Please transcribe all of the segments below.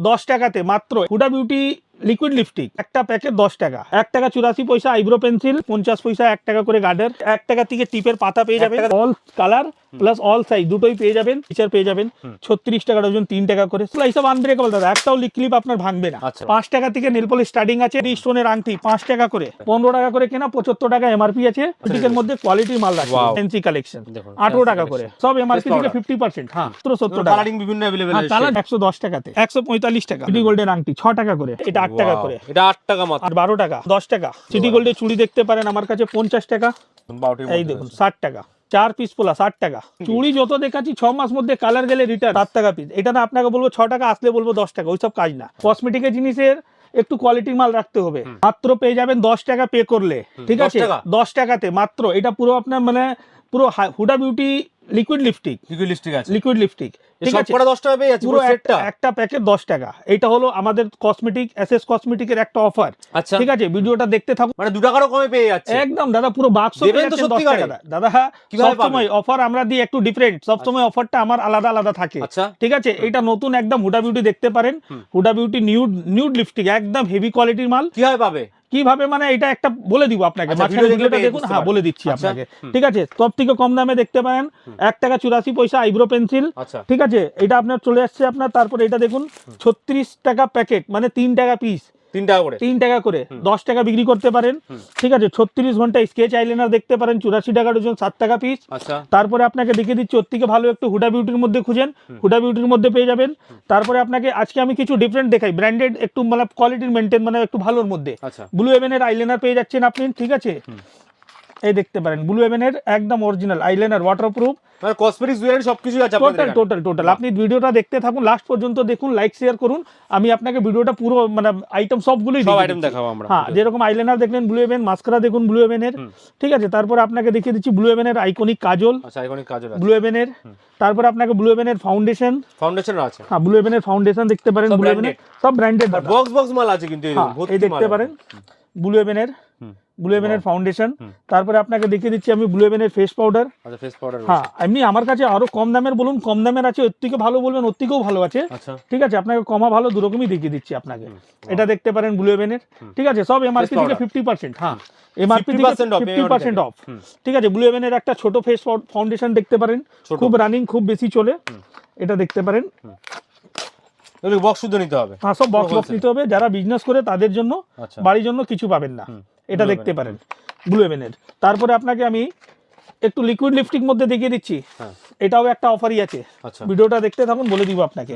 দশ টাকাতে। মাত্র। হুডা বিউটি লিকুইড লিপস্টিক একটা প্যাকেট দশ টাকা। এক টাকা চুরাশি পয়সা আইব্রো পেন্সিল পঞ্চাশ পয়সা এক টাকা করে গার্ডার এক টাকা থেকে টিপের পাতা পেয়ে যাবেন। All colour plus all size দুটোই পেয়ে যাবেন ফিচার পেয়ে যাবেন। ছত্রিশ টাকা ডজন তিন টাকা করে। এইসব আনব্রেকেবল দাদা একটাও লিক ক্লিপ আপনার ভাঙবে না। আচ্ছা। পাঁচ টাকা থেকে নেলপলি স্টার্টিং আছে স্টোনের আংটি পাঁচ টাকা করে। পনেরো টাকা করে কেনা পঁচাত্তর টাকা এমআরপি আছে। বুটিকের মধ্যে কোয়ালিটি মাল রাখছে. ফ্যান্সি কালেকশন আঠারো টাকা করে। সব এমআরপি থেকে ফিফটি পার্সেন্ট হ্যাঁ। সত্তর টাকা। বিভিন্ন একশো দশ টাকাতে। একশো পঁয়তাল্লিশ টাকা। সিটি গোল্ডের আংটি ছ টাকা করে। এটা আট টাকা করে। এটা 8 টাকা মাত্র। আর বারো টাকা দশ টাকা। সিটি গোল্ডের চুড়ি দেখতে পারেন আমার কাছে পঞ্চাশ টাকা। এই দেখুন ষাট টাকা। চার পিস পোলা ষাট টাকা। চুড়ি যত দেখাচ্ছি ছ মাস মধ্যে কালার গেলে রিটার্ন সাত টাকা পিস এটা না আপনাকে বলব ছ টাকা আসলে বলব দশ টাকা। ওইসব কাজ না। কসমেটিকের জিনিসের একটু কোয়ালিটির মাল রাখতে হবে। মাত্র পেয়ে যাবেন দশ টাকা পে করলে। ঠিক আছে? দশ টাকাতে মাত্র। এটা পুরো আপনার মানে পুরো Huda Beauty liquid lipstick liquid lipstick আছে। লিকুইড লিপস্টিক ঠিক আছে? কটা 10 টাকা পেয়ে যাচ্ছে পুরো সেটটা একটা প্যাকেট দশ টাকা। এটা হলো আমাদের কসমেটিক এসএস কসমেটিকের একটা অফার আচ্ছা। ঠিক আছে? ভিডিওটা দেখতে থাকুন। মানে 2 টাকারও কমে পেয়ে যাচ্ছে। একদম দাদা পুরো বাক্স দেবেন তো 10 টাকা দাদা। হ্যাঁ কীভাবে সবসময় অফার আমরা দিই একটু ডিফারেন্ট সবসময় অফারটা আমার আলাদা আলাদা থাকে। আচ্ছা। ঠিক আছে? এটা নতুন একদম হুডা বিউটি দেখতে পারেন। Huda Beauty nude nude lipstick একদম হেভি কোয়ালিটির মাল। কীভাবে পাবে? কীভাবে মানে এটা একটা বলে দিব আপনাকে আচ্ছা, মাঝখানে ভিডিওটা দেখুন হ্যাঁ বলে দিচ্ছি আচ্ছা, আপনাকে ঠিক আছে? সব থেকে কম দামে দেখতে পারেন এক টাকা চুরাশি পয়সা আইব্রো পেন্সিল আচ্ছা। ঠিক আছে? এটা আপনার চলে আসছে আপনার তারপরে এটা দেখুন ছত্রিশ টাকা প্যাকেট মানে তিন টাকা পিস 3 টাকা করে। তিন টাকা করে। দশ টাকা বিক্রি করতে পারেন। ঠিক আছে ছত্রিশ ঘণ্টা স্কেচ আইলাইনার দেখতে পারেন চুরাশি টাকা ডজন সাত টাকা পিস আচ্ছা। তারপরে আপনাকে দেখে দিচ্ছি ওর থেকে ভালো একটু হুডা বিউটির মধ্যে খুঁজেন। হুডা বিউটির মধ্যে পেয়ে যাবেন। তারপরে আপনাকে আজকে আমি কিছু ডিফারেন্ট দেখাই। ব্র্যান্ডেড একটু মানে কোয়ালিটির মেনটেন মানে একটু ভালোর মধ্যে। ব্লু এভেনের আইলাইনার পেয়ে যাচ্ছেন আপনি ঠিক আছে? এই দেখতে পারেন ব্লু এভেনের একদম অরিজিনাল আইলাইনার ওয়াটারপ্রুফ মানে কসমেটিক্স জুয়েলারি সবকিছু আছে আপনাদের টোটাল টোটাল টোটাল আপনি ভিডিওটা দেখতে থাকুন লাস্ট পর্যন্ত দেখুন লাইক শেয়ার করুন। আমি আপনাকে ভিডিওটা পুরো মানে আইটেম সবগুলোই সব আইটেম দেখাবো আমরা হ্যাঁ যেরকম আইলাইনার দেখলেন ব্লু এভেন মাস্কারা দেখুন ব্লু এভেনের ঠিক আছে তারপরে আপনাকে দেখিয়ে দিচ্ছি ব্লু এভেনের আইকনিক কাজল। আচ্ছা আইকনিক কাজল আছে। ব্লু এভেনের তারপরে আপনাকে ব্লু এভেনের ফাউন্ডেশন ফাউন্ডেশন আছে। হ্যাঁ ব্লু এভেনের ফাউন্ডেশন দেখতে পারেন ব্লু এভেনের সব ব্র্যান্ডেড বক্স বক্স মাল আছে কিন্তু এই হ্যাঁ দেখতে পারেন ব্লু এভেনের। ব্লু এভেনের ফাউন্ডেশন তারপরে আপনাকে দেখিয়ে দিচ্ছি আমি ব্লু এভেনের ফেস পাউডার আচ্ছা ফেস পাউডার হ্যাঁ এমনি আমার কাছে আরও কম দামের বলুন কম দামের আছে ওর থেকে ভালো বলবেন ওর থেকেও ভালো আছে। আচ্ছা। ঠিক আছে আপনাকে কমা ভালো দুরকমই দেখিয়ে দিচ্ছি আপনাকে। এটা দেখতে পারেন ব্লু এভেনের ঠিক আছে সব এমআরপি থেকে ফিফটি পার্সেন্ট হ্যাঁ। এমআরপি 50% থেকে ফিফটি পার্সেন্ট অফ ঠিক আছে ব্লু এভেনের একটা ছোট ফেস ফাউন্ডেশন দেখতে পারেন। খুব রানিং খুব বেশি চলে। এটা দেখতে পারেন। বক্স শুদ্ধ নিতে হবে। হ্যাঁ সব বক্স বক্স নিতে হবে। যারা বিজনেস করে তাদের জন্য আচ্ছা। বাড়ির জন্য কিছু পাবেন না। এটা দেখতে পারেন। ব্লু এভেনের তারপরে আপনাকে আমি একটু লিকুইড লিপস্টিক মধ্যে দেখিয়ে দিচ্ছি। হ্যাঁ। এটাও একটা অফারই আছে। আচ্ছা। ভিডিওটা দেখতে থাকুন বলে দিব আপনাকে।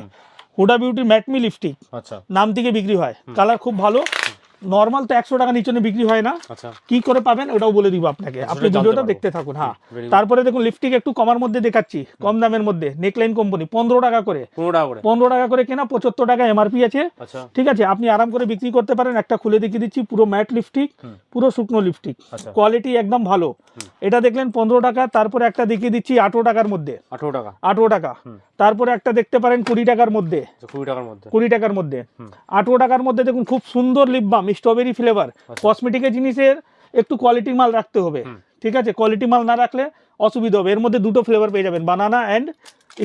হুডা বিউটি ম্যাটমি লিপস্টিক আচ্ছা। নাম থেকে বিক্রি হয়। কালার খুব ভালো। নর্মাল তো একশো টাকা নিচে বিক্রি হয় না। আচ্ছা। কি করে পাবেন ওটাও বলে দিব আপনাকে। আপনি ভিডিওটা দেখতে থাকুন হ্যাঁ। তারপরে দেখুন লিপস্টিক একটু কমার মধ্যে দেখাচ্ছি কম দামের মধ্যে নেকলাইন কোম্পানি পনেরো টাকা করে। 15 টাকা করে। পনেরো টাকা করে কেনা পঁচাত্তর টাকা এমআরপি আছে। আচ্ছা। ঠিক আছে আপনি আরাম করে বিক্রি করতে পারেন। একটা খুলে দেখিয়ে দিচ্ছি পুরো ম্যাট লিপস্টিক পুরো শুকনো লিপস্টিক আচ্ছা। কোয়ালিটি একদম ভালো। এটা দেখলেন পনেরো টাকা তারপরে একটা দেখিয়ে দিচ্ছি আঠেরো টাকার মধ্যে। 18 টাকা। আঠেরো টাকা। তারপরে একটা দেখতে পারেন কুড়ি টাকার মধ্যে। 20 টাকার মধ্যে। কুড়ি টাকার মধ্যে। আঠেরো টাকার মধ্যে দেখুন খুব সুন্দর লিপ বাম স্ট্রবেরি ফ্লেভার। কসমেটিকের জিনিসের একটু কোয়ালিটির মাল রাখতে হবে। ঠিক আছে? কোয়ালিটি মাল না রাখলে অসুবিধা হবে। এর মধ্যে দুটো ফ্লেভার পেয়ে যাবেন বানানা অ্যান্ড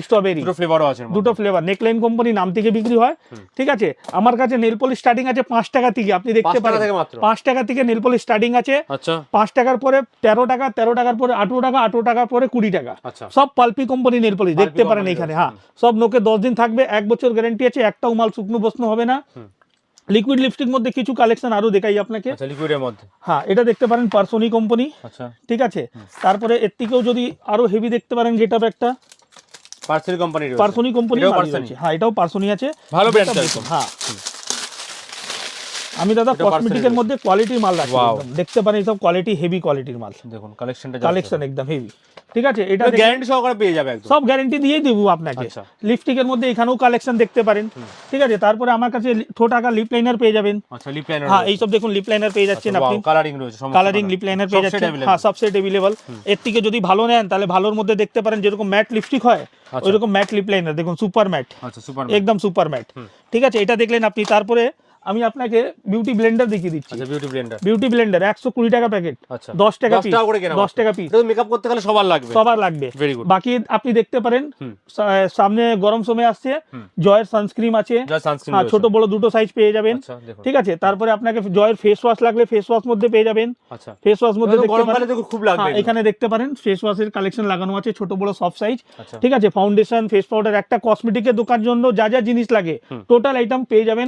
স্ট্রবেরি দুটো ফ্লেভারও আছে দুটো ফ্লেভার নেকলাইন কোম্পানি নাম থেকে বিক্রি হয়। ঠিক আছে? আমার কাছে নেল পলিশ স্টার্টিং আছে পাঁচ টাকা থেকে আপনি দেখতে পারেন। পাঁচ টাকা থেকে নেল পলিশ স্টার্টিং আছে। আচ্ছা। পাঁচ টাকার পরে তেরো টাকা তেরো টাকার পরে আঠেরো টাকা আঠেরো টাকার পরে কুড়ি টাকা। আচ্ছা। সব পালপি কোম্পানি নেল পলিশ দেখতে পারেন এখানে হ্যাঁ। সব নোকে দশ দিন থাকবে এক বছর গ্যারেন্টি আছে একটাও মাল শুকনো বসনো হবে না। লিকুইড লিপস্টিক মধ্যে কিছু কালেকশন আরও দেখাই আপনাকে। আচ্ছা লিকুইডের মধ্যে। হ্যাঁ এটা দেখতে পারেন পার্সোনি কোম্পানি আচ্ছা। ঠিক আছে? তারপরে এর থেকেও যদি আরও হেভি দেখতে পারেন যেটা একটা। পার্সোনি কোম্পানি পার্সোনি কোম্পানি হ্যাঁ এটাও পার্সোনি আছে। ভালো ব্র্যান্ড হ্যাঁ। আমি দাদা কসমেটিকের মধ্যে কোয়ালিটির মাল রাখি দেখতে পারেন সব কোয়ালিটি হেভি কোয়ালিটির মাল। দেখুন কালেকশনটা কালেকশন একদম হেভি ঠিক আছে এটা গ্যারান্টি সহকারে পেয়ে যাবে একদম। সব গ্যারেন্টি দিয়েই দেবো আপনাকে। আচ্ছা। লিপস্টিকের মধ্যে এখানেও কালেকশন দেখতে পারেন। ঠিক আছে তারপরে আমার কাছে ঠো টাকা লিপ লাইনার পেয়ে যাবেন। আচ্ছা লিপ লাইনার হ্যাঁ এইসব দেখুন লিপ লাইনার পেয়ে যাচ্ছেন আপনি। কালারিং রয়েছে কালারিং লিপ লাইনার পেয়ে যাচ্ছেন। হ্যাঁ সব সেট অ্যাভেলেবল এর থেকে যদি ভালো নেন তাহলে ভালোর মধ্যে দেখতে পারেন যেরকম ম্যাট লিপস্টিক হয় আচ্ছা। ওইরকম ম্যাট লিপ লাইনার দেখুন সুপার ম্যাট আচ্ছা সুপার একদম সুপার ম্যাট ঠিক আছে এটা দেখলেন আপনি তারপরে আমি আপনাকে বিউটি ব্লেন্ডার দেখিয়ে দিচ্ছি। আচ্ছা বিউটি ব্লেন্ডার বিউটি ব্লেন্ডার একশো কুড়ি টাকা প্যাকেট আচ্ছা। দশ টাকা দশ পিস টাকা করে কেনা দশ টাকা পিস এটা মেকআপ করতে গেলে সবার লাগবে। সবার লাগবে। ভেরি গুড বাকি আপনি দেখতে পারেন সামনে গরম সময় আসছে জয়ের সানস্ক্রিন আছে। যা সানস্ক্রিন হ্যাঁ ছোট বড় দুটো সাইজ পেয়ে যাবেন। আচ্ছা ঠিক আছে? তারপরে আপনাকে জয়ের ফেস ওয়াশ লাগলে ফেস ওয়াশ মধ্যে পেয়ে যাবেন। আচ্ছা। ফেস ওয়াশ মধ্যে দেখতে গরমকালে পারেন। খুব লাগবে। হ্যাঁ এখানে দেখতে পারেন ফেস ওয়াশের কালেকশন লাগানো আছে ছোট বড় সব সাইজ আচ্ছা। ঠিক আছে? ফাউন্ডেশন ফেস পাউডার একটা কসমেটিকের দোকান জন্য যা যা জিনিস লাগে টোটাল আইটেম পেয়ে যাবেন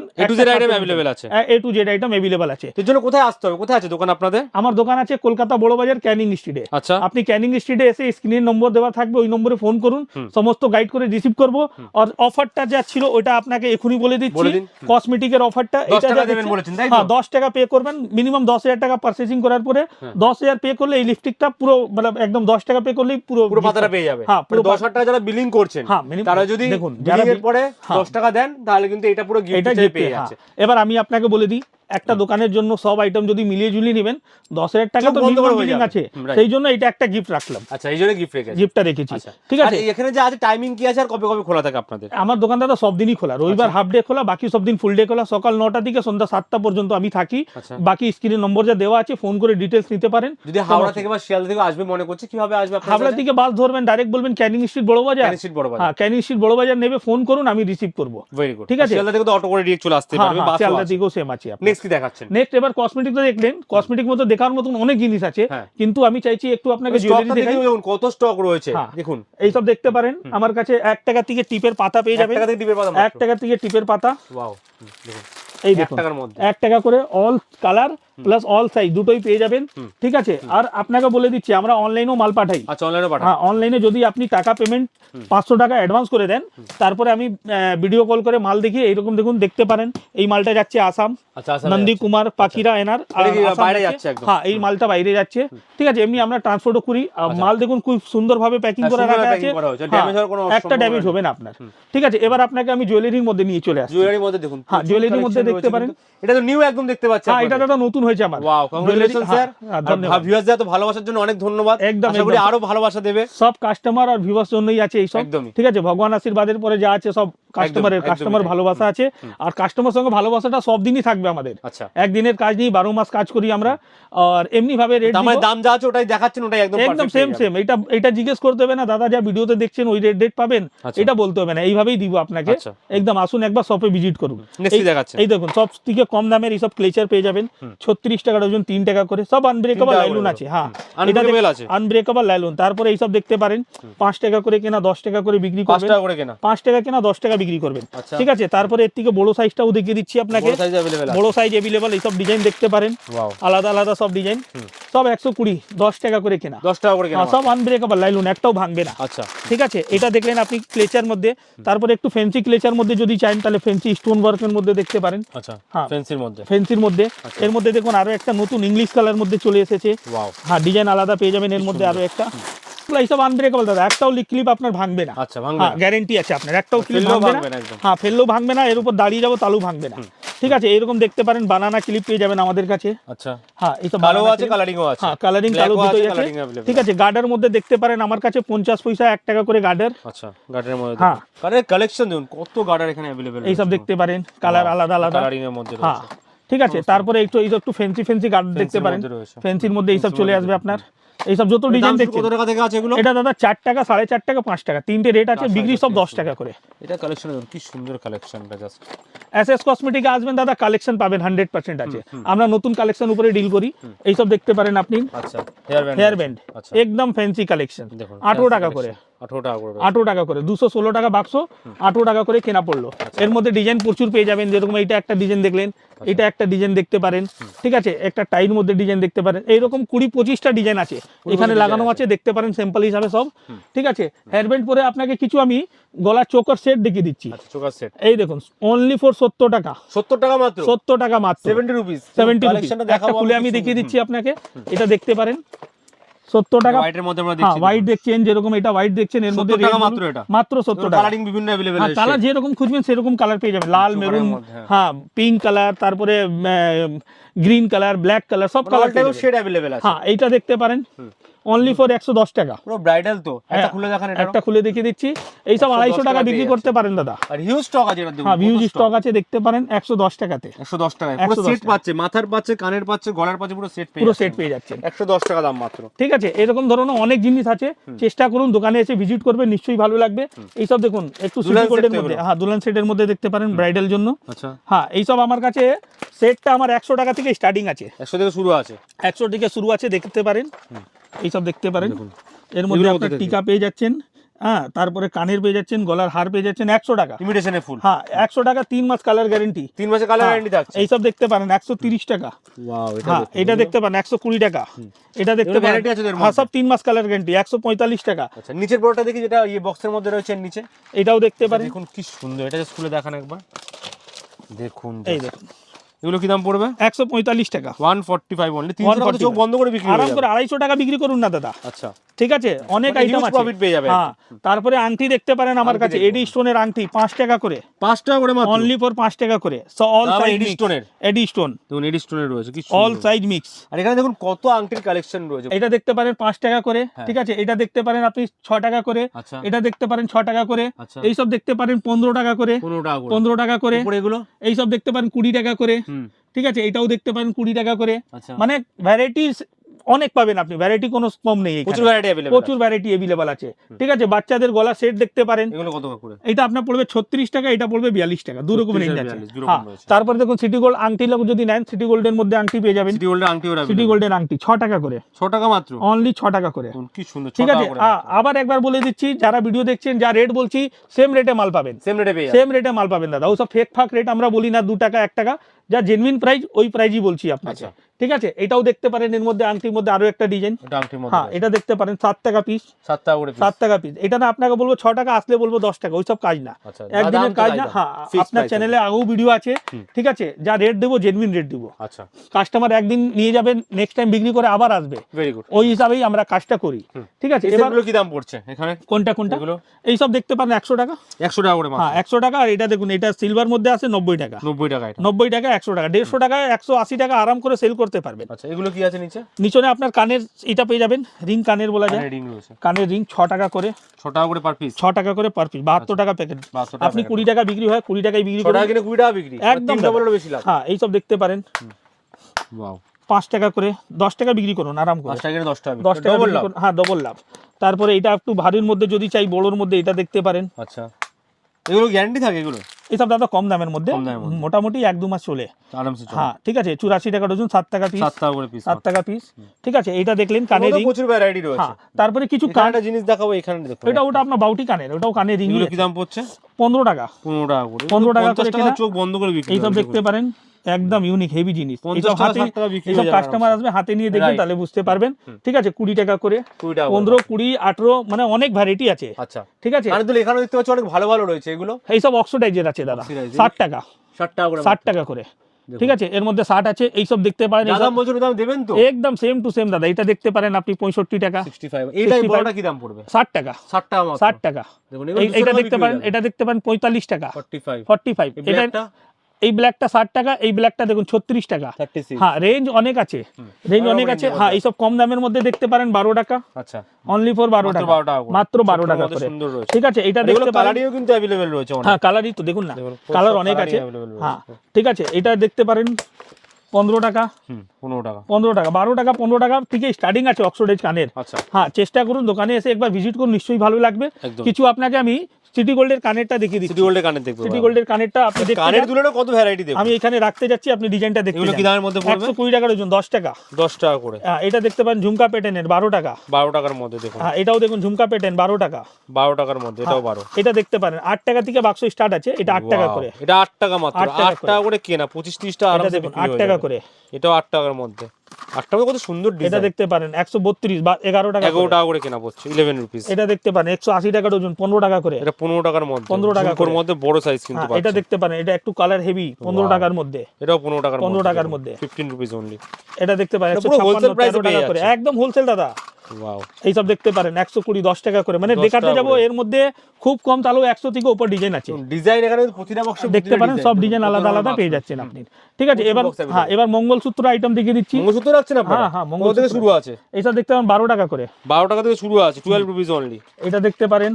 অ্যাভেলেবেল আছে। A to Z item available আছে। এর জন্য কোথায় আসতে হবে? কোথায় আছে দোকান আপনাদের? আমার দোকান আছে কলকাতা বড় বাজার ক্যানিং স্ট্রিটে আচ্ছা। আপনি ক্যানিং স্ট্রিটে এসে স্ক্রিনের নম্বর দেওয়া থাকবে ওই নম্বরে ফোন করুন। সমস্ত গাইড করে রিসিভ করব। আর অফারটা যা ছিল ওটা আপনাকে এখনই বলে দিচ্ছি। কসমেটিকের অফারটা এটা যা দেবেন বলেছেন তাই হ্যাঁ দশ টাকা পে করবেন। মিনিমাম দশ হাজার টাকা পারচেসিং করার পরে হ্যাঁ। দশ হাজার পে করলে এই লিপস্টিকটা পুরো মানে একদম দশ টাকা পে করলেই পুরো পুরো পাতাটা পেয়ে যাবে। হ্যাঁ, পুরো দশ হাজার টাকা যারা বিলিং করছেন হ্যাঁ তারা যদি দেখুন বিলিং এর পরে হ্যাঁ। দশ টাকা দেন তাহলে কিন্তু এটা পুরো গিফট হিসেবে পেয়ে এ, যাচ্ছে। হ্যাঁ। এবার আমি আপনাকে বলে দিই একটা দোকানের জন্য সব আইটেম যদি মিলিয়ে ঝুলিয়ে নেবেন দশ হাজার টাকা তো বন্ধ করে মিনিমাম হয়ে। আছে। সেই জন্য এটা একটা গিফট রাখলাম। আচ্ছা এই জন্য গিফট রেখেছে। গিফটটা রেখেছি। আচ্ছা। ঠিক আছে। এখানে যে আছে টাইমিং কি আছে আর কবে কবে খোলা থাকে আপনাদের? আমার দোকান দাদা সব দিনই খোলা। রবিবার আচ্ছা। হাফ ডে খোলা বাকি সব দিন ফুল ডে খোলা। সকাল নটা থেকে সন্ধ্যা সাতটা পর্যন্ত আমি থাকি। আচ্ছা। বাকি স্ক্রিনের নম্বর যা দেওয়া আছে ফোন করে ডিটেলস নিতে পারেন। যদি হাওড়া থেকে বা শিয়ালদা থেকে আসবে মনে করছে কীভাবে আসবে হাবড়া থেকে বাস ধরবেন ডাইরেক্ট বলবেন ক্যানিং স্ট্রিট বড় বাজার ক্যানিং স্ট্রিট বড় বাজার হ্যাঁ ক্যানিং স্ট্রিট বড় বাজার নেবে ফোন করুন আমি রিসিভ করব। ভেরি গুড ঠিক আছে। শিয়ালদা থেকে তো অটো করে ডিরেক্ট চলে আসতে হ্যাঁ পারবে হ্যাঁ বাসও শিয়ালদা থেকেও সেম আছে নেক্সট কি দেখাচ্ছেন। নেক্সট এবার কসমেটিক তো দেখলেন। কসমেটিক মতো দেখার মতন অনেক জিনিস আছে। হ্যাঁ। কিন্তু আমি চাইছি একটু আপনাকে জুয়েলারি দেখাই। দেখুন দেখুন কত স্টক রয়েছে। দেখুন। এই সব দেখতে পারেন। আমার কাছে এক টাকা থেকে টিপের পাতা পেয়ে যাবেন। টাকা থেকে টিপের পাতা এক টাকা থেকে টিপের পাতা। ওয়াও। দেখুন। এই এক টাকার মধ্যে। এক টাকা করে all colour plus all size দুটোই পেয়ে যাবেন। ঠিক আছে? আর আপনাকে বলে দিচ্ছি আমরা অনলাইনেও মাল পাঠাই। আচ্ছা হ্যাঁ অনলাইনে যদি আপনি টাকা পেমেন্ট পাঁচশো টাকা অ্যাডভান্স করে দেন তারপরে আমি ভিডিও কল করে মাল দেখিয়ে এইরকম দেখুন দেখতে পারেন। এই মালটা যাচ্ছে আসাম। আচ্ছা আচ্ছা নন্দী কুমার পাখিরা এনার হ্যাঁ এই মালটা বাইরে যাচ্ছে। ঠিক আছে এমনি আমরা ট্রান্সপোর্টও করি। আচ্ছা। মাল দেখুন খুব সুন্দরভাবে প্যাকিং করে রাখা আছে। হ্যাঁ, একটা ড্যামেজ হবে না আপনার। ঠিক আছে এবার আপনাকে আমি জুয়েলারির মধ্যে নিয়ে চলে আসছি। জুয়েলারির মধ্যে দেখুন হ্যাঁ, জুয়েলারির মধ্যে দেখতে পারেন। এটা তো নিউ একদম দেখতে পাচ্ছি হ্যাঁ এটা দাদা নতুন হয়েছে আমার। ওয়াও কংগ্রাচুলেশন স্যার ধন্যবাদ। ভিউয়ার্স এত ভালোবাসার জন্য অনেক ধন্যবাদ। একদম, আশা করি আরও ভালোবাসা দেবে। সব কাস্টমার আর ভিউয়ার্স জন্যই আছে এই সব ঠিক আছে ভগবান আশীর্বাদের পরে যা আছে সব কাস্টমারের কাস্টমার ভালোবাসা আছে। আর কাস্টমার সঙ্গে ভালোবাসাটা সব দিনই থাকবে আমাদের। আচ্ছা। একদিনের কাজ নেই বারো মাস কাজ করি আমরা। আর এমনি ভাবে রেট দাম যা আছে ওটাই দেখাচ্ছেন ওটাই একদম একদম সেম সেম এটা এটা জিজ্ঞেস করতে হবে না দাদা যা ভিডিওতে দেখছেন ওই রেট ডেট পাবেন। আচ্ছা। এটা বলতে হবে না এইভাবেই দিব আপনাকে। আচ্ছা। একদম আসুন একবার শপে ভিজিট করুন। এই- দেখুন সব থেকে কম দামের এইসব ক্লেচার পেয়ে যাবেন। ছত্রিশ টাকা ডজন তিন টাকা করে। সব আনব্রেকেবল লাইলুন আছে হ্যাঁ? আনব্রেকেবল লাইলুন তারপরে এইসব দেখতে পারেন পাঁচ টাকা করে কেনা দশ টাকা করে বিক্রি করবেন। টাকা করে কেনা। পাঁচ টাকা কেনা দশ টাকা বিক্রি করবেন। আচ্ছা। ঠিক আছে? তারপরে এর থেকে বড় সাইজটাও দেখিয়ে দিচ্ছি আপনাকে। বড় সাইজ অ্যাভেলেবেল এইসব ডিজাইন দেখতে পারেন। আলাদা আলাদা সব ডিজাইন সব একশো কুড়ি দশ টাকা করে কেনা। 10 টাকা করে কেনা হ্যাঁ, সব আনব্রেকেবল লাইলুন একটাও ভাঙবে না। আচ্ছা। ঠিক আছে? এটা দেখলেন আপনি ক্লেচার মধ্যে। তারপরে একটু ফেন্সি ক্লেচার মধ্যে যদি চান তাহলে ফেন্সি স্টোন ওয়ার্কের মধ্যে দেখতে পারেন। আচ্ছা হ্যাঁ। ফেন্সির মধ্যে। ফেন্সির মধ্যে। আচ্ছা। এর মধ্যে দেখুন আরও একটা নতুন ইংলিশ কালার মধ্যে চলে এসেছে। ওয়াও হ্যাঁ ডিজাইন আলাদা পেয়ে যাবেন এর মধ্যে আরও একটা। এইসব আনব্রেকেবল দাদা। একটাও ক্লিপ আপনার ভাঙবে না। আচ্ছা ভাঙবে হ্যাঁ গ্যারেন্টি আছে আপনার। একটাও ক্লিপ ভাঙবে না। হ্যাঁ ফেললেও ভাঙবে না এর উপর দাঁড়িয়ে যাব তালু ভাঙবে না। ঠিক আছে এরকম দেখতে পারেন বানানা ক্লিপ পেয়ে যাবেন আমাদের কাছে। আচ্ছা। হ্যাঁ এইসব কালো আছে কালারিংও আছে। হ্যাঁ কালারিং কালো দুটোই আছে। ঠিক আছে গার্ডের মধ্যে দেখতে পারেন আমার কাছে পঞ্চাশ পয়সা এক টাকা করে গার্ডের আচ্ছা মধ্যে হ্যাঁ। কালারের কালেকশন দেখুন কত গার্ডার এখানে এইসব দেখতে পারেন কালার আলাদা আলাদা। কালারিং এর মধ্যে হ্যাঁ ঠিক আছে তারপরে একটু এই একটু ফেন্সি ফেন্সি গার্ড দেখতে পারেন। ফেন্সির মধ্যে এইসব Fancy চলে আসবে আপনার। এইসব যত ডিজাইন দেখছেন কত টাকা থেকে আছে এগুলো? এটা দাদা 4 টাকা সাড়ে চার টাকা পাঁচ টাকা। তিনটে রেট আছে বিক্রি সব চার, দশ তিনশো। টাকা করে। এটা কালেকশন কি সুন্দর কালেকশনটা জাস্ট এস কসমেটিক কসমেটিকে আসবেন দাদা কালেকশন পাবেন হান্ড্রেড পার্সেন্ট আছে। আমরা নতুন কালেকশন উপরে ডিল করি। এইসব দেখতে পারেন আপনি। আচ্ছা হেয়ার ব্যান্ড হেয়ার ব্যান্ড একদম ফ্যান্সি কালেকশন দেখুন আঠেরো টাকা করে। আঠারো টাকা করে দুশো ষোলো টাকা বাক্স আঠেরো টাকা করে কেনা পড়ল। আচ্ছা। এর মধ্যে ডিজাইন প্রচুর পেয়ে যাবেন যেরকম এটা একটা ডিজাইন দেখলেন আচ্ছা। এটা একটা ডিজাইন দেখতে পারেন ঠিক আছে? একটা টাইর মধ্যে ডিজাইন দেখতে পারেন এইরকম কুড়ি পঁচিশটা ডিজাইন আছে। এখানে লাগানো আছে। দেখতে পারেন স্যাম্পল হিসাবে সব ঠিক আছে? হেয়ারব্যান্ড পরে আপনাকে কিছু আমি গলার চোকার সেট দেখিয়ে দিচ্ছি। আচ্ছা চোকার সেট এই দেখুন অনলি ফর সত্তর টাকা। সত্তর টাকা মাত্র? সত্তর টাকা মাত্র। সেভেন্টি রুপিস সেভেন্টি দেখাবো খুলে আমি দেখিয়ে দিচ্ছি আপনাকে এটা দেখতে পারেন। সত্তর টাকা হোয়াইটের মধ্যে আমরা হ্যাঁ দেখছি হোয়াইট দেখছেন যেরকম এটা হোয়াইট দেখছেন এর মধ্যে 70 টাকা red মাত্র blue- এটা? মাত্র সত্তর টাকা কালারিং বিভিন্ন अवेलेबल হ্যাঁ কালার যেরকম খুঁজবেন সেরকম কালার পেয়ে যাবেন লাল চোখের মেরুন মধ্যে, হ্যাঁ। হ্যাঁ পিঙ্ক কালার তারপরে গ্রিন কালার ব্ল্যাক কালার সব কালার কালার টাইপের শেড अवेलेबल আছে হ্যাঁ এইটা দেখতে পারেন অনলি ফর একশো দশ টাকা পুরো ব্রাইডাল তো একটা হ্যাঁ, খুলে দেখান এটা একটা খুলে দেখিয়ে দিচ্ছি এইসব 110 আড়াইশো টাকা টাকা বিক্রি পেয়ে করতে পারেন দাদা আর হিউজ স্টক আছে এটা দেখুন হ্যাঁ ভিউজ স্টক আছে দেখতে পারেন একশো দশ টাকাতে 110 টাকা পুরো 110 সেট টাকা। পাচ্ছে মাথার পাচ্ছে কানের পাচ্ছে গলার পাচ্ছে পুরো সেট পেয়ে পুরো যাচ্ছেন। সেট পেয়ে যাচ্ছেন 110 টাকা দাম মাত্র ঠিক আছে এরকম ধরনের অনেক জিনিস আছে। চেষ্টা করুন দোকানে এসে ভিজিট করবে নিশ্চয়ই ভালো লাগবে। এইসব দেখুন একটু সিটি গোল্ডের মধ্যে হ্যাঁ দুলান সেটের মধ্যে দেখতে পারেন ব্রাইডাল জন্য। আচ্ছা। হ্যাঁ এইসব আমার কাছে সেটটা আমার একশো টাকা থেকে স্টার্টিং আছে। 100 থেকে শুরু আছে। একশো থেকে শুরু আছে দেখতে পারেন। এইসব দেখতে পারেন। এর মধ্যে আপনার টিকা পেয়ে যাচ্ছেন। হ্যাঁ তারপরে কানের পেয়ে যাচ্ছেন গলার হার পেয়ে যাচ্ছেন একশো টাকা। ইমিটেশনে ফুল হ্যাঁ একশো টাকা তিন মাস কালার গ্যারেন্টি তিন মাসে কালার গ্যারান্টি থাকছে? এইসব দেখতে পারেন একশো তিরিশ টাকা। হ্যাঁ এটা দেখতে পারেন একশো কুড়ি টাকা। এটা দেখতে পারেন। হ্যাঁ সব তিন মাস কালার গ্যারেন্টি একশো পঁয়তাল্লিশ টাকা। আচ্ছা নিচের বড়টা দেখি যেটা ইয়ে বক্সের মধ্যে রয়েছে নিচে। এটাও দেখতে পারেন। দেখুন কি সুন্দর এটা খুলে দেখান একবার। দেখুন এই দেখুন। এগুলো কি দাম পড়বে? একশো পঁয়তাল্লিশ টাকা। 145 অনলি 300 টাকা তো চোখ বন্ধ করে বিক্রি আরাম করে আড়াইশো টাকা বিক্রি করুন না দাদা। আচ্ছা। ঠিক আছে? অনেক মানে আইটেম আছে। profit পেয়ে যাবে। হ্যাঁ তারপরে আংটি দেখতে পারেন আমার কাছে। এডি স্টোনের আংটি পাঁচ টাকা করে। 5 টাকা করে মাত্র? অনলি ফর পাঁচ টাকা করে। সো অল সাইজ এডি স্টোনের এডি স্টোন দেখুন এডি স্টোনের রয়েছে কি অল সাইজ মিক্স আর এখানে দেখুন কত আংটির কালেকশন রয়েছে। এটা দেখতে পারেন পাঁচ টাকা করে হ্যাঁ। ঠিক আছে? এটা দেখতে পারেন আপনি ছ টাকা করে আচ্ছা। এটা দেখতে পারেন ছ টাকা করে এই সব দেখতে পারেন পনেরো টাকা করে 15 টাকা করে। পনেরো টাকা করে উপরে এগুলো? এইসব দেখতে পারেন কুড়ি টাকা করে ঠিক আছে? এটাও দেখতে পারেন কুড়ি টাকা করে। আচ্ছা। মানে ভ্যারাইটিস অনেক পাবেন আপনি ভ্যারাইটি কোনো কম নেই এখানে। প্রচুর ভ্যারাইটি अवेलेबल প্রচুর ভ্যারাইটি এভেলেবল আছে ঠিক আছে বাচ্চাদের গলা সেট দেখতে পারেন এগুলো কত করে এটা আপনার পড়বে ছত্রিশ টাকা এটা পড়বে বিয়াল্লিশ টাকা দু রকম 36 রেঞ্জ আর আছে 42 দু রকম হ্যাঁ রয়েছে। তারপরে দেখুন সিটি গোল্ড আংটি লোক যদি নেন সিটি গোল্ডের মধ্যে আংটি পেয়ে যাবেন সিটি গোল্ডের আংটি ওরা সিটি গোল্ডের আংটি ছ টাকা করে 6 টাকা মাত্র অনলি ছ টাকা করে দেখুন কি সুন্দর 6 ঠিক টাকা আছে করে আ- আবার একবার বলে দিচ্ছি যারা ভিডিও দেখছেন যা রেট বলছি সেম রেটে মাল পাবেন সেম রেটে পেয়ে যাবে সেম রেটে মাল পাবেন দাদা ওসব ফেক ফাক রেট আমরা বলি না দু টাকা এক টাকা যা জেনুইন প্রাইস ওই প্রাইজই বলছি আপনাকে। আচ্ছা। ঠিক আছে? এটাও দেখতে পারেন এর মধ্যে আংটির মধ্যে আরও একটা ডিজাইন হ্যাঁ এটা দেখতে পারেন সাত টাকা পিস 7 টাকা করে সাত টাকা পিস এটা না আপনাকে বলব ছ টাকা আসলে বলব দশ টাকা ওইসব কাজ না। আচ্ছা একদিনের কাজ না। হ্যাঁ আপনার চ্যানেলে আগেও ভিডিও আছে। ঠিক আছে? যা রেট দেবো জেনুইন রেট দেবো। আচ্ছা। কাস্টমার একদিন নিয়ে যাবেন নেক্সট টাইম বিক্রি করে আবার আসবে। ভেরি গুড ওই হিসাবেই আমরা কাজটা করি। ঠিক আছে? এবার কি দাম পড়ছে এখানে? কোনটা কোনটা? এইসব দেখতে পারেন একশো টাকা। 100 টাকা করে হ্যাঁ একশো টাকা আর এটা দেখুন এটা সিলভার মধ্যে আছে নব্বই টাকা। 90 টাকা নব্বই টাকা একশো টাকা দেড়শো টাকা একশো আশি টাকা আরাম করে সেল করতে পারবেন। আচ্ছা এগুলো কি আছে নিচে? নিচনে আপনার কানের এটা পেয়ে যাবেন রিং কানের বলা যায়। কানের রিং ছ টাকা করে। 6 টাকা করে পার পিস ছ টাকা করে পার পিস বাহাত্তর টাকা প্যাকেট আপনি কুড়ি টাকা বিক্রি হয় কুড়ি টাকায় বিক্রি 6 টাকা করেন কিনে 20 টাকা বিক্রি? একদম একদম বেশি হ্যাঁ এইসব দেখতে পারেন। পাঁচ টাকা করে দশ টাকা বিক্রি করুন আরাম করে। 5 টাকা কিনে 10 টাকা দশ টাকা ডবল লাভ। হ্যাঁ ডবল লাভ। তারপরে এটা একটু ভারীর মধ্যে যদি চাই বড়োর মধ্যে এটা দেখতে পারেন। আচ্ছা। এগুলো গ্যারান্টি থাকে এগুলো? এসব দাদা কম দামের মধ্যে। মোটামুটি এক দু মাস চলে। আরামসে হ্যাঁ ঠিক আছে চুরাশি টাকা ডজন সাত টাকা পিস 7 টাকা করে পিস সাত টাকা পিস ঠিক আছে এটা দেখলেন কানের রিং প্রচুর ভ্যারাইটি রয়েছে। হ্যাঁ তারপরে কিছু কানের জিনিস দেখাবো এখানে দেখো এটা ওটা আপনার বাউটি কানের ওটাও কানের রিং এগুলো কি দাম পড়ছে? পনেরো টাকা। 15 টাকা করে। 15 টাকা করে চোখ বন্ধ করে বিক্রি এইসব দেখতে পারেন। একদম ইউনিক হেভি জিনিস। এইসব হাতে 60 টাকা বিক্রি এইসব কাস্টমার আসবে হাতে নিয়ে দেখবেন তাহলে বুঝতে পারবেন। ঠিক আছে কুড়ি টাকা করে 20 টাকা করে। পনেরো কুড়ি আঠেরো মানে অনেক ভ্যারাইটি আছে। আচ্ছা। ঠিক আছে? এখানে দেখতে পাচ্ছি অনেক ভালো ভালো রয়েছে এগুলো। এইসব অক্সোডাইজের আছে দাদা। ষাট টাকা। 60 টাকা করে ষাট টাকা করে। ঠিক আছে? এর মধ্যে ষাট আছে এইসব দেখতে পারেন দাম দেবেন তো? একদম সেম টু সেম দাদা। এটা দেখতে পারেন আপনি পঁয়ষট্টি টাকা। 65 এইটাই 65 বড়টা কি দাম পড়বে? ষাট টাকা। 60 টাকা ষাট টাকা। 200 দেখতে পারেন এটা দেখতে পারেন পঁয়তাল্লিশ টাকা। 45 ফর্টি ফাইভ এটা এই ব্ল্যাকটা ষাট টাকা এই ব্ল্যাকটা দেখুন ছত্রিশ টাকা। হ্যাঁ রেঞ্জ অনেক আছে। রেঞ্জ অনেক আছে। হ্যাঁ এইসব কম দামের মধ্যে দেখতে পারেন বারো টাকা। আচ্ছা। অনলি ফর বারো টাকা। মাত্র বারো টাকা ঠিক আছে এটা দেখতে পারেন। হ্যাঁ কালারই তো দেখুন না। কালার অনেক আছে। হ্যাঁ ঠিক আছে এটা দেখতে পারেন পনেরো টাকা। পনেরো টাকা। পনেরো টাকা বারো টাকা পনেরো টাকা থেকে স্টার্টিং আছে অক্সফোর্ডেজ কানের। হ্যাঁ চেষ্টা করুন দোকানে এসে একবার ভিজিট করুন নিশ্চয়ই ভালো লাগবে। কিছু আপনাকে আমি সিটি গোল্ডের কানেরটা দেখিয়ে দিচ্ছি। সিটি গোল্ডের কানের দেখব সিটি গোল্ডের কানেরটা আপনি দেখতে কানের। দুলেরও কত ভ্যারাইটি দেখব? আমি এখানে রাখতে যাচ্ছি আপনি ডিজাইনটা দেখতে এগুলো কি দামের মধ্যে পড়বে? একশো কুড়ি টাকার ওজন দশ টাকা। 10 টাকা করে। হ্যাঁ, এটা দেখতে পান ঝুমকা প্যাটার্নের বারো টাকা। 12 টাকার মধ্যে দেখুন। হ্যাঁ এটাও দেখুন ঝুমকা প্যাটার্ন বারো টাকা। 12 টাকার মধ্যে এটাও 12 এটা দেখতে পারেন। আট টাকা থেকে বাক্স স্টার্ট আছে এটা আট টাকা করে। এটা 8 টাকা মাত্র। 8 টাকা 8 করে। কেনা 25 30 টাকা আরামসে দেখুন বিক্রি আট টাকা করে। এটাও 8 টাকার মধ্যে। 8 টাকা কত সুন্দর এটা দেখতে পারেন একশো বত্রিশ বা এগারো টাকা 11 করে। টাকা করে কেনা পড়ছে 11 রুপিস এটা দেখতে পারেন একশো আশি টাকার ওজন পনেরো টাকা করে। এটা 15 টাকার মধ্যে 15 টাকা করে। মধ্যে বড় সাইজ কিন্তু হ্যাঁ, এটা দেখতে পারেন এটা একটু কালার হেভি পনেরো টাকার মধ্যে। এটাও 15 টাকার 15 টাকার মধ্যে। 15 রুপিস অনলি এটা দেখতে পারেন পুরো টাকা। একদম হোলসেল দাদা। এইসব দেখতে পারেন একশো কুড়ি দশ টাকা করে। মানে 10 দেখাতে যাব এর মধ্যে খুব কম তাহলেও একশো থেকে উপর ডিজাইন আছে। ডিজাইন এখানে প্রতিটা বক্সে দেখতে পারেন সব ডিজাইন আলাদা আলাদা পেয়ে যাচ্ছেন আপনি। ঠিক আছে এবার হ্যাঁ এবার মঙ্গলসূত্র আইটেম দেখিয়ে দিচ্ছি। মঙ্গলসূত্র রাখছেন আপনারা? হ্যাঁ, হ্যাঁ, কোথা থেকে শুরু আছে? এইসব দেখতে পারেন বারো টাকা করে। বারো টাকা থেকে শুরু আছে টুয়েলভ রুপিস অনলি এটা দেখতে পারেন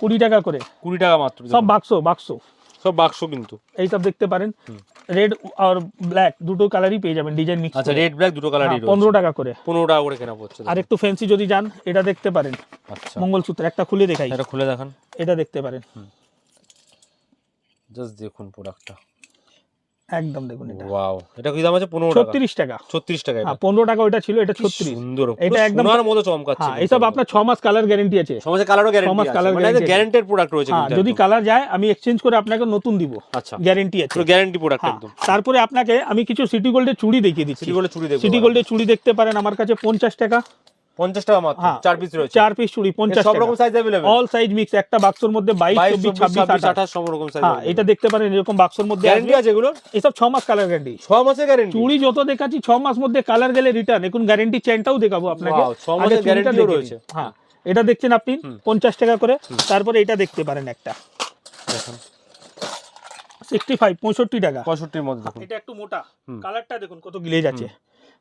কুড়ি টাকা করে। কুড়ি টাকা মাত্র। সব বাক্স বাক্স। সব বাক্স কিন্তু। এইসব দেখতে পারেন। রেড আর ব্ল্যাক দুটো কালারই পেয়ে যাবেন ডিজাইন মিক্স আচ্ছা রেড ব্ল্যাক দুটো কালারই রয়েছে পনেরো টাকা করে। পনেরো টাকা করে কেনা পড়ছে। আর একটু ফ্যান্সি যদি যান এটা দেখতে পারেন। আচ্ছা। মঙ্গলসূত্র একটা খুলে দেখাই। এটা খুলে দেখান। এটা দেখতে পারেন। জাস্ট দেখুন প্রোডাক্টটা একদম দেখুন এটা। ওয়াও এটা কি দাম আছে? পনেরো টাকা। ছত্রিশ টাকা। ছত্রিশ টাকা এটা। হ্যাঁ পনেরো টাকা ওইটা ছিল এটা কি ছত্রিশ। সুন্দর এটা এটা একদম- একদম মতো চমকাচ্ছে হ্যাঁ এইসব আপনার ছ মাস কালার গ্যারেন্টি আছে। সমাজে কালারও গ্যারান্টি আছে। মানে আছে। গ্যারান্টেড প্রোডাক্ট রয়েছে হ্যাঁ কিন্তু যদি কালার যায় আমি এক্সচেঞ্জ করে আপনাকে নতুন দিব। আচ্ছা। গ্যারেন্টি আছে। পুরো গ্যারান্টি প্রোডাক্ট একদম। তারপরে আপনাকে আমি কিছু সিটি গোল্ডের চুড়ি দেখিয়ে দিচ্ছি। সিটি গোল্ডে চুড়ি দেখব সিটি গোল্ডের চুড়ি দেখতে পারেন আমার কাছে পঞ্চাশ টাকা। পঞ্চাশ টাকা মাত্র হ্যাঁ, চার পিস রয়েছে। চার পিস চুড়ি পঞ্চাশ সব রকম size available all size mix একটা বাক্সর মধ্যে সব রকম সাইজ হ্যাঁ এটা দেখতে পারেন এরকম বাক্সর মধ্যে গ্যারান্টি আছে এগুলো এসব মাস কালার গ্যারান্টি ছ মাসের গ্যারান্টি চুড়ি যত দেখাচ্ছি মাস মধ্যে কালার গেলে রিটার্ন এখন গ্যারেন্টি চেনটাও দেখাবো আপনাকে। মাসের। রয়েছে। হ্যাঁ এটা দেখছেন আপনি পঞ্চাশ টাকা করে। তারপরে এটা দেখতে পারেন একটা। দেখুন। সিক্সটি ফাইভ পঁয়ষট্টি টাকা। পঁয়ষট্টির মধ্যে এটা একটু মোটা। কালারটা দেখুন কত গ্লেজ আছে।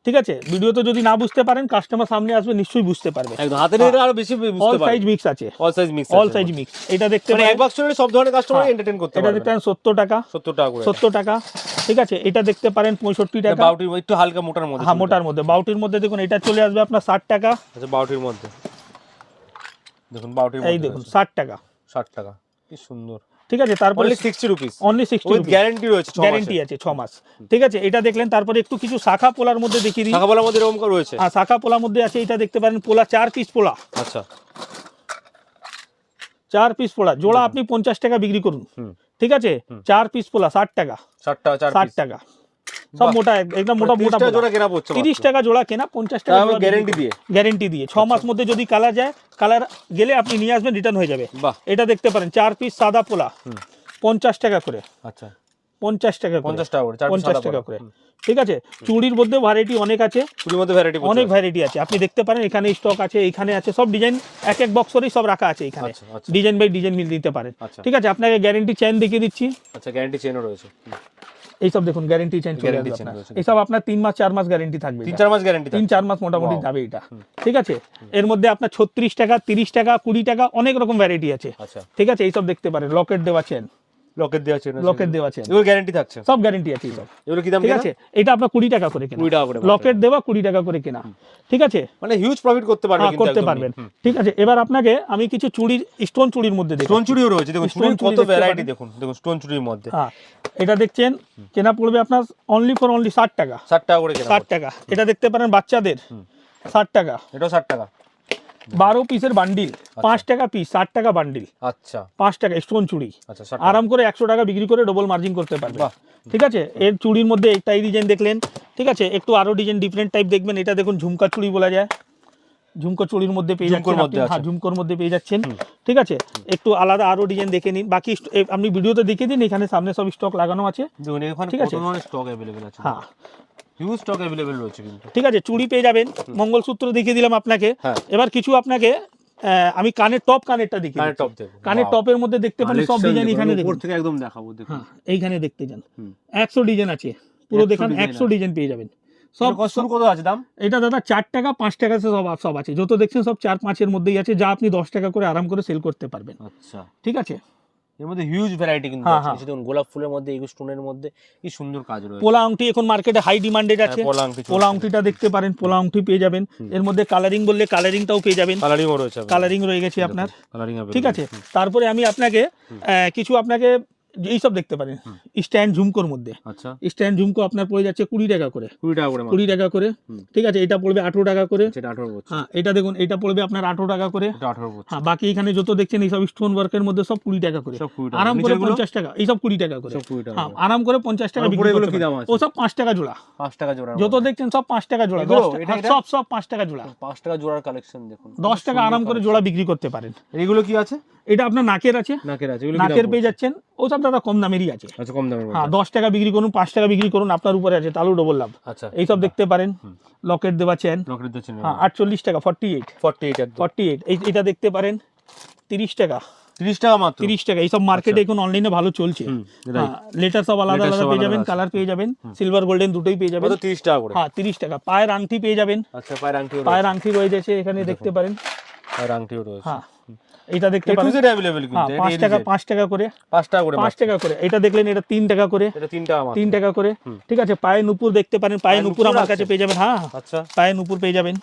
ঠিক আছে? ভিডিওতে যদি না বুঝতে পারেন কাস্টমার সামনে আসবে নিশ্চয়ই বুঝতে পারবে। একদম হাতে নিলে আরও বেশি বুঝতে পারবে। সাইজ মিক্স আছে। All size mix all size mix এটা দেখতে মানে এক বাক্স নিলে সব ধরনের কাস্টমার হ্যাঁ, এন্টারটেইন করতে এটা দেখতে টাকা। 70 টাকা করে। সত্তর টাকা। ঠিক আছে? এটা দেখতে পারেন পঁয়ষট্টি টাকা। বাউটির একটু হালকা মোটার মধ্যে হ্যাঁ মোটার মধ্যে। বাউটির মধ্যে দেখুন এটা চলে আসবে আপনার ষাট টাকা। আচ্ছা বাউটির মধ্যে। দেখুন বাউটির এই মধ্যে দেখুন ষাট টাকা। 60 টাকা। কি সুন্দর। ঠিক আছে? তারপরে sixty rupees only sixty guarantee guarantee রয়েছে গ্যারেন্টি আছে ছ মাস। ঠিক আছে? এটা দেখলেন তারপরে একটু কিছু শাখা পোলার মধ্যে দেখিয়ে দিই। শাখা পোলার মধ্যে এরকম রয়েছে? হ্যাঁ শাখা পোলার মধ্যে আছে এটা দেখতে পারেন পোলা চার পিস পোলা। আচ্ছা। চার পিস পোলা। জোড়া আপনি পঞ্চাশ টাকা বিক্রি করুন। ঠিক আছে? চার পিস পোলা ষাট টাকা। 60 টাকা ষাট টাকা। সব মোটা একদম মোটা মোটা জোড়া কেনা পড়ছে তিরিশ টাকা জোড়া কেনা পঞ্চাশ টাকা তাও guarantee দিয়ে? গ্যারেন্টি দিয়ে। ছ মাস মধ্যে যদি কালার যায় কালার গেলে আপনি নিয়ে আসবেন রিটার্ন হয়ে যাবে। এটা দেখতে পারেন চার পিস সাদা পোলা। পঞ্চাশ টাকা করে। আচ্ছা। পঞ্চাশ টাকা 50 টাকা করে চার পিস পঞ্চাশ সাদা টাকা করে। ঠিক আছে? চুড়ির মধ্যে ভ্যারাইটি অনেক আছে। চুড়ির মধ্যে ভ্যারাইটি অনেক ভ্যারাইটি আছে। আপনি দেখতে পারেন এখানে স্টক আছে এখানে আছে সব ডিজাইন এক এক বক্সরেই সব রাখা আছে এখানে। ডিজাইন বাই ডিজাইন মিল দিতে পারেন। আচ্ছা। ঠিক আছে? আপনাকে গ্যারেন্টি চেন দেখিয়ে দিচ্ছি। আচ্ছা গ্যারান্টি চেনও রয়েছে। এইসব দেখুন গ্যারেন্টি চেঞ্জ চলে আসবে। এইসব আপনার তিন মাস চার মাস গ্যারেন্টি থাকবে তিন চার মাস গ্যারেন্টি তিন চার মাস মোটামুটি. যাবে এটা। ঠিক আছে? এর মধ্যে আপনার ছত্রিশ টাকা তিরিশ টাকা কুড়ি টাকা অনেক রকম ভ্যারাইটি আছে। আচ্ছা। ঠিক আছে? এইসব দেখতে পারেন লকেট দেওয়া চেন লকেট দেওয়া চেন লকেট দেওয়া চেন এগুলো গ্যারান্টি থাকছে। সব গ্যারেন্টি আছে এইসব এগুলো কি দাম ঠিক আছে? এটা আপনার কুড়ি টাকা করে কেনা। 20 টাকা করে লকেট দেওয়া কুড়ি টাকা করে কেনা। ঠিক আছে? মানে হিউজ প্রফিট করতে পারবে হ্যাঁ, কিন্তু করতে পারবেন। ঠিক আছে? এবার আপনাকে আমি কিছু চুড়ির স্টোন চুড়ির মধ্যে দেখুন স্টোন চুড়িও রয়েছে। দেখুন চুড়ির কত ভ্যারাইটি দেখুন। দেখুন স্টোন চুড়ির মধ্যে। হ্যাঁ এটা দেখছেন? কেনা পড়বে আপনার অনলি ফর অনলি ষাট টাকা। ষাট টাকা করে কেনা ষাট টাকা। এটা দেখতে পারেন বাচ্চাদের। ষাট টাকা। এটাও ষাট টাকা। বারো পিসের বান্ডিল পাঁচ টাকা পিস ষাট টাকা বান্ডিল আচ্ছা। পাঁচ টাকা স্টোন চুড়ি। আচ্ছা আরাম করে একশো টাকা বিক্রি করে ডবল মার্জিন করতে পারবে ঠিক আছে? এর চুড়ির মধ্যে একটাই ডিজাইন দেখলেন। ঠিক আছে? একটু আরও ডিজাইন ডিফারেন্ট টাইপ দেখবেন। এটা দেখুন ঝুমকা চুড়ি বলা যায়। ঝুমকো চুড়ির মধ্যে পেয়ে ঝুমকোর যাচ্ছেন মধ্যে হ্যাঁ ঝুমকোর মধ্যে পেয়ে যাচ্ছেন। ঠিক আছে? একটু আলাদা আরও ডিজাইন দেখে নিন। বাকি আপনি ভিডিওতে দেখে দিন। এখানে সামনে সব স্টক লাগানো আছে। ঠিক আছে। স্টক অ্যাভেলেবেল আছে। হ্যাঁ। হিউজ স্টক অ্যাভেলেবেল রয়েছে কিন্তু। ঠিক আছে চুড়ি পেয়ে যাবেন। মঙ্গলসূত্র দেখিয়ে দিলাম আপনাকে। হ্যাঁ। এবার কিছু আপনাকে আমি কানের টপ কানেরটা দেখিয়ে কানের। টপ দেখুন। কানের টপের মধ্যে দেখতে পারেন সব ডিজাইন দেখুন, এখানে উপর থেকে একদম দেখাবো দেখুন। হ্যাঁ এইখানে দেখতে যান। হুম। একশো ডিজাইন আছে। পুরো 100 দেখান design একশো আছে। ডিজাইন পেয়ে যাবেন। সব সব শুরু কত আছে দাম? এটা দাদা চার টাকা পাঁচ টাকা সব সব আছে। যত দেখছেন সব চার পাঁচের মধ্যেই আছে যা আপনি দশ টাকা করে আরাম করে সেল করতে পারবেন। আচ্ছা। ঠিক আছে? এর মধ্যে হিউজ ভ্যারাইটি কিন্তু হ্যাঁ, আছে। হ্যাঁ। দেখুন গোলাপ ফুলের মধ্যে এই স্টোনের মধ্যে কি সুন্দর কাজ রয়েছে। পোলা আংটি এখন মার্কেটে হাই ডিমান্ডেড আছে। হ্যাঁ, পোলা আংটি পোলা আংটিটা দেখতে পারেন পোলা আংটি পেয়ে যাবেন। এর মধ্যে কালারিং বললে কালারিংটাও পেয়ে যাবেন। কালারিংও রয়েছে কালারিং রয়ে গেছে আপনার। কালারিং ঠিক আছে? তারপরে আমি আপনাকে আহ, কিছু আপনাকে এইসব দেখতে পারেন। স্ট্যান্ড ঝুমকোর মধ্যে। আচ্ছা। স্ট্যান্ড ঝুমকো আপনার পড়ে যাচ্ছে কুড়ি টাকা করে। কুড়ি টাকা করে কুড়ি টাকা করে। ঠিক আছে এটা পড়বে আঠেরো টাকা করে। হ্যাঁ এটা দেখুন এটা পড়বে আপনার আঠেরো টাকা করে। হ্যাঁ বাকি এখানে যত দেখছেন এইসব স্টোন ওয়ার্কের মধ্যে সব কুড়ি টাকা করে। আরাম করে পঞ্চাশ টাকা এইসব কুড়ি টাকা করে। হ্যাঁ আরাম করে পঞ্চাশ টাকা এগুলো? ও সব পাঁচ টাকা জোড়া। পাঁচ টাকা জোড়া যত দেখছেন সব পাঁচ টাকা জোড়া। এগুলো? হ্যাঁ? সব সব পাঁচ টাকা জোড়া পাঁচ টাকা জোড়ার কালেকশন দেখুন। দশ টাকা আরাম করে জোড়া বিক্রি করতে পারেন। এইগুলো কি আছে? এটা আপনার নাকের আছে। নাকের আছে পেয়ে? যাচ্ছেন। ওসব দাদা কম দামেরই আছে। আচ্ছা কম দামের হ্যাঁ দশ টাকা বিক্রি করুন পাঁচ টাকা বিক্রি করুন আপনার উপরে আছে তালু ডবল লাভ আচ্ছা। এইসব দেখতে পারেন। লকেট দেওয়া চেন। লকেট দিচ্ছেন হ্যাঁ আটচল্লিশ টাকা forty eight forty eight forty eight এটা দেখতে পারেন তিরিশ টাকা। তিরিশ টাকা মাত্র? তিরিশ টাকা। এইসব মার্কেটে এখন অনলাইনে ভালো চলছে। লেটার সব আলাদা আলাদা পেয়ে যাবেন কালার পেয়ে যাবেন সিলভার গোল্ডেন দুটোই পেয়ে যাবেন। তিরিশ টাকা করে। হ্যাঁ তিরিশ টাকা। পায়ের আংটি পেয়ে যাবেন। আচ্ছা পায়ের আংটি রয়ে যাচ্ছে এখানে দেখতে পারেন। পায়ের আংটিও রয়েছে। হ্যাঁ। এটা দেখতে পারেন জেড হ্যাঁ কিন্তু 5 টাকা পাঁচ টাকা করে। পাঁচ টাকা করে পাঁচ টাকা করে। এটা দেখলেন এটা তিন টাকা করে। এটা তিন টাকা 3 টাকা করে। ঠিক আছে পায়ে নুপুর দেখতে পারেন। পায়ে নুপুর আমার কাছে পেয়ে যাবেন। হ্যাঁ হ্যাঁ, আচ্ছা। পায়ে নুপুর পেয়ে যাবেন।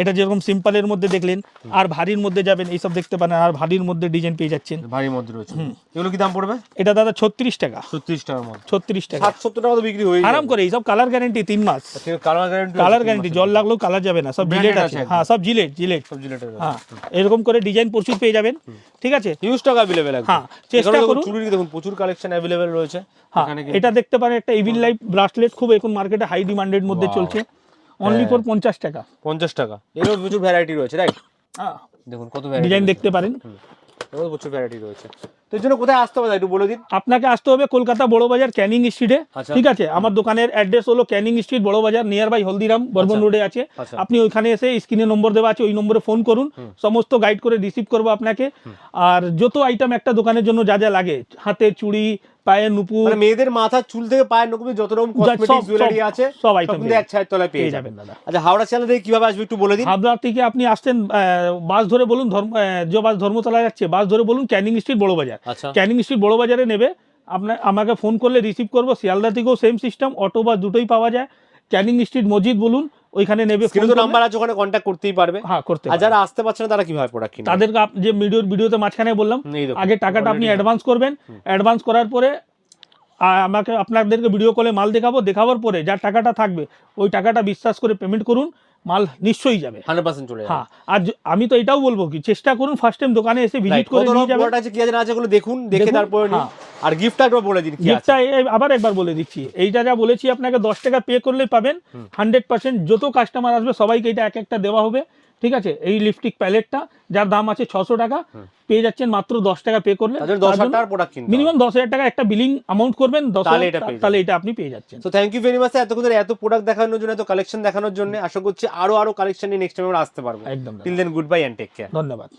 এটা যেরকম সিম্পলের মধ্যে দেখলেন আর ভারীর মধ্যে যাবেন এইসব দেখতে পারেন আর ভারীর মধ্যে ডিজাইন পেয়ে যাচ্ছেন। ভারীর মধ্যে রয়েছে। এগুলো কি দাম পড়বে? এটা দাদা ছত্রিশ টাকা। ছত্রিশ টাকার মধ্যে। ছত্রিশ টাকা। ষাট সত্তর টাকা তো বিক্রি হয়ে আরাম করে এইসব কালার গ্যারেন্টি তিন মাস। কালার গ্যারান্টি কালার গ্যারেন্টি জল লাগলেও কালার যাবে না সব জিলেট আছে আছে। হ্যাঁ সব জিলেট জিলেট সবজি লেটার হ্যাঁ এরকম করে ডিজাইন প্রচুর পেয়ে যাবেন ঠিক আছে? হিউজ টাকা অ্যাভেলেবেল একদম। হ্যাঁ, চেষ্টা করুন। চুড়ির দেখুন প্রচুর কালেকশন অ্যাভেলেবেল রয়েছে। হ্যাঁ এখানে এটা দেখতে পারেন একটা ইভিল লাইফ ব্রাসলেট খুব এখন মার্কেটে হাই ডিমান্ডেড মধ্যে চলছে। অনলি ফর পঞ্চাশ টাকা। পঞ্চাশ টাকা। এরও প্রচুর ভ্যারাইটি রয়েছে রাইট হ্যাঁ। দেখুন কত ডিজাইন দেখতে পারেন। প্রচুর ভ্যারাইটি রয়েছে। তো জন্য কোথায় আসতে হবে একটু বলে দিন। আপনাকে আসতে হবে কলকাতা বড় বাজার ক্যানিং স্ট্রিটে আচ্ছা। ঠিক আছে? আমার দোকানের অ্যাড্রেস হলো ক্যানিং স্ট্রিট বড় বাজার নিয়ার বাই হলদিরাম বর্বন আচ্ছা। রোডে আছে। আচ্ছা। আপনি ওইখানে এসে স্ক্রিনে নম্বর দেওয়া আছে ওই নম্বরে ফোন করুন। সমস্ত গাইড করে রিসিভ করব আপনাকে। আর যত আইটেম একটা দোকানের জন্য যা যা লাগে হাতে চুড়ি পায়ে নুপুর মানে মেয়েদের মাথার চুল থেকে পায়ের নকুমে যত রকম সব- কসমেটিক জুয়েলারি আছে সব সব এক ছায়ের তলায় পেয়ে যাবেন। দাদা। আচ্ছা হাওড়া চ্যানেল থেকে কীভাবে আসবে একটু বলে দিন? হাবড়া থেকে আপনি আসছেন আহ, বাস ধরে বলুন ধর্ম যে বাস ধর্মতলা যাচ্ছে বাস ধরে বলুন ক্যানিং স্ট্রিট বড় বাজার। আচ্ছা। ক্যানিং স্ট্রিট বড় বাজারে নেবে। আপনার আমাকে ফোন করলে রিসিভ করব। শিয়ালদা থেকেও সেম সিস্টেম অটো বাস দুটোই পাওয়া যায়। ক্যানিং স্ট্রিট মসজিদ বলুন ওইখানে নেবে phone স্ক্রিনে তো করলে- নাম্বার আছে ওখানে কন্ট্যাক্ট করতেই পারবে। হ্যাঁ করতে আর যারা আসতে পারছে না তারা কীভাবে প্রোডাক্ট কিনবে? তাদেরকে যে ভিডিওর ভিডিওতে মাঝখানে বললাম আগে টাকাটা আপনি অ্যাডভান্স করবেন। অ্যাডভান্স করার পরে আমাকে আপনাদেরকে ভিডিও কলে মাল দেখাবো। দেখাবার পরে যার টাকাটা থাকবে ওই টাকাটা বিশ্বাস করে পেমেন্ট করুন। মাল নিশ্চয়ই যাবে। 100% চলে যাবে। হ্যাঁ আর আমি তো এটাও বলব কি চেষ্টা করুন ফার্স্ট টাইম দোকানে এসে ভিজিট করে নিয়ে যাবেন আছে কি আছে না আছে এগুলো দেখুন দেখে তারপরে। হ্যাঁ। আর গিফটটা একবার বলে দিন কি আছে। গিফটটা আবার একবার বলে দিচ্ছি এইটা যা বলেছি আপনাকে দশ টাকা পে করলেই পাবেন। হান্ড্রেড পার্সেন্ট যত কাস্টমার আসবে সবাইকে এটা এক একটা দেওয়া হবে। ঠিক আছে? এই লিপস্টিক প্যালেটটা যার দাম আছে ছশো টাকা পেয়ে যাচ্ছেন মাত্র দশ টাকা পে করলে। মিনিমাম দশ হাজার টাকা একটা বিলিং অ্যামাউন্ট করবেন তাহলে এটা তাহলে এটা আপনি পেয়ে যাচ্ছেন। তো থ্যাংক ইউ ভেরি মাচ এত ধরে এত প্রোডাক্ট দেখানোর জন্য এত কালেকশন দেখানোর জন্য আশা করছি আরও আরও কালেকশন নিয়ে নেক্সট টাইম আমরা আসতে পারব। একদম দাদা। Till then goodbye and take care ধন্যবাদ।